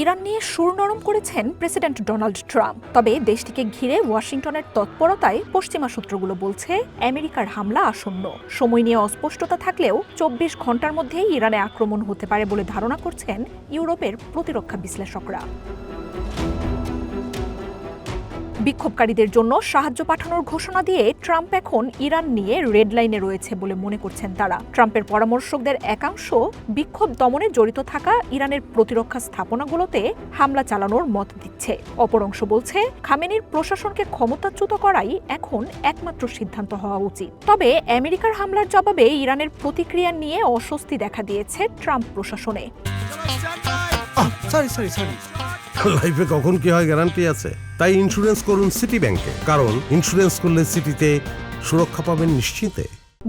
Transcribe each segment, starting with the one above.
Iran নিয়ে সুর নরম করেছেন প্রেসিডেন্ট ডোনাল্ড ট্রাম্প। তবে দেশটিকে ঘিরে ওয়াশিংটনের তৎপরতায় পশ্চিমা সূত্রগুলো বলছে, আমেরিকার হামলা আসন্ন। সময় নিয়ে অস্পষ্টতা থাকলেও চব্বিশ ঘণ্টার মধ্যেই ইরানে আক্রমণ হতে পারে বলে ধারণা করছেন ইউরোপের প্রতিরক্ষা বিশ্লেষকরা। বিক্ষোভকারীদের জন্য সাহায্য পাঠানোর ঘোষণা দিয়ে ট্রাম্প এখন ইরান নিয়ে রেড লাইনে রয়েছে বলে মনে করছেন তারা। ট্রাম্পের পরামর্শকদের একাংশ বিক্ষোভ দমনে জড়িত থাকা ইরানের প্রতিরক্ষা স্থাপনাগুলোতে হামলা চালানোর মত দিচ্ছে। অপর অংশ বলছে, খামেনির প্রশাসনকে ক্ষমতাচ্যুত করাই এখন একমাত্র সিদ্ধান্ত হওয়া উচিত। তবে আমেরিকার হামলার জবাবে ইরানের প্রতিক্রিয়া নিয়ে অস্বস্তি দেখা দিয়েছে ট্রাম্প প্রশাসনে। সরি সরি সরি কখন কি হয় গ্যারান্টি আছে? তাই ইন্স্যুরেন্স করুন সিটি ব্যাংকে কারণ ইন্স্যুরেন্স করলে সিটিতে সুরক্ষা পাবেন নিশ্চিতে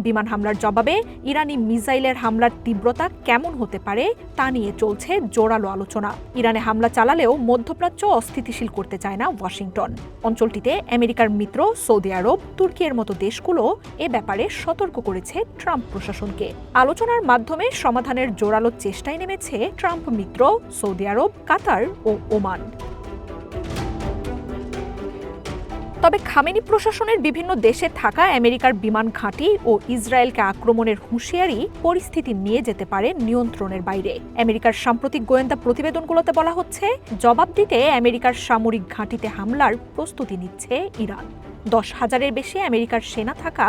বিমান হামলার জবাবে ইরানি মিসাইলের হামলার তীব্রতা কেমন হতে পারে তা নিয়ে চলছে জোরালো আলোচনা। ইরানে হামলা চালালেও মধ্যপ্রাচ্য অস্থিতিশীল করতে চায় না ওয়াশিংটন। অঞ্চলটিতে আমেরিকার মিত্র সৌদি আরব, তুর্কির মতো দেশগুলো এ ব্যাপারে সতর্ক করেছে ট্রাম্প প্রশাসনকে। আলোচনার মাধ্যমে সমাধানের জোরালো চেষ্টায় নেমেছে ট্রাম্প মিত্র সৌদি আরব, কাতার ও ওমান। তবে খামেনি প্রশাসনের বিভিন্ন দেশে থাকা আমেরিকার বিমান ঘাঁটি ও ইসরায়েলকে আক্রমণের হুঁশিয়ারি পরিস্থিতি নিয়ে যেতে পারে নিয়ন্ত্রণের বাইরে। আমেরিকার সাম্প্রতিক গোয়েন্দা প্রতিবেদনগুলোতে বলা হচ্ছে, জবাব দিতে আমেরিকার সামরিক ঘাঁটিতে হামলার প্রস্তুতি নিচ্ছে ইরান। দশ হাজারের বেশি আমেরিকার সেনা থাকা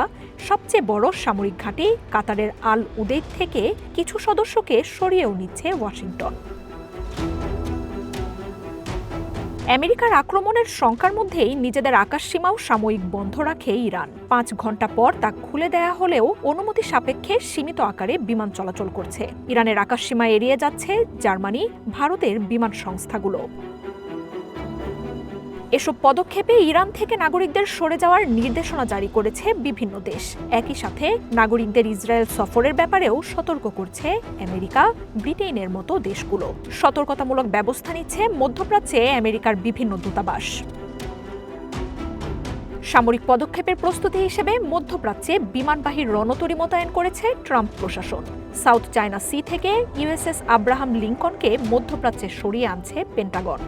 সবচেয়ে বড় সামরিক ঘাঁটি কাতারের আল উদেদ থেকে কিছু সদস্যকে সরিয়েও নিচ্ছে ওয়াশিংটন। আমেরিকার আক্রমণের শঙ্কার মধ্যেই নিজেদের আকাশসীমাও সাময়িক বন্ধ রাখে ইরান। পাঁচ ঘণ্টা পর তা খুলে দেয়া হলেও অনুমতি সাপেক্ষে সীমিত আকারে বিমান চলাচল করছে। ইরানের আকাশসীমা এড়িয়ে যাচ্ছে জার্মানি, ভারতের বিমান সংস্থাগুলো। এসব পদক্ষেপে ইরান থেকে নাগরিকদের সরে যাওয়ার নির্দেশনা জারি করেছে বিভিন্ন দেশ। একই সাথে নাগরিকদের ইসরায়েল সফরের ব্যাপারেও সতর্ক করছে আমেরিকা ব্রিটেনের মতো দেশগুলো। সতর্কতামূলক ব্যবস্থা নিচ্ছে মধ্যপ্রাচ্যে আমেরিকার বিভিন্ন দূতাবাস। সামরিক পদক্ষেপের প্রস্তুতি হিসেবে মধ্যপ্রাচ্যে বিমানবাহী রণতরী মোতায়েন করেছে ট্রাম্প প্রশাসন। সাউথ চায়না সি থেকে ইউএসএস আব্রাহাম লিঙ্কনকে মধ্যপ্রাচ্যে সরিয়ে আনছে পেন্টাগন।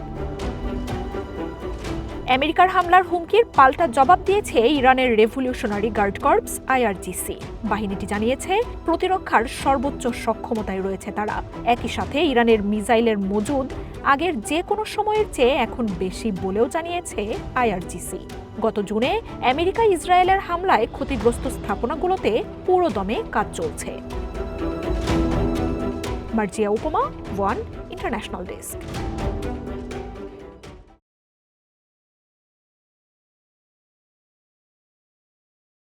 আমেরিকার হামলার হুমকির পাল্টা জবাব দিয়েছে ইরানের রেভলিউশনারি গার্ড কর্পস, আইআরজিসি। বাহিনীটি জানিয়েছে, প্রতিরক্ষার সর্বোচ্চ সক্ষমতায় রয়েছে তারা। একই সাথে ইরানের মিসাইলের মজুদ আগের যে কোনো সময়ের চেয়ে এখন বেশি বলেও জানিয়েছে আইআরজিসি। গত জুনে আমেরিকা ইসরায়েলের হামলায় ক্ষতিগ্রস্ত স্থাপনাগুলোতে পুরোদমে কাজ চলছে। মার্জিয়া উপমা, ওয়ান ইন্টারন্যাশনাল ডেস্ক।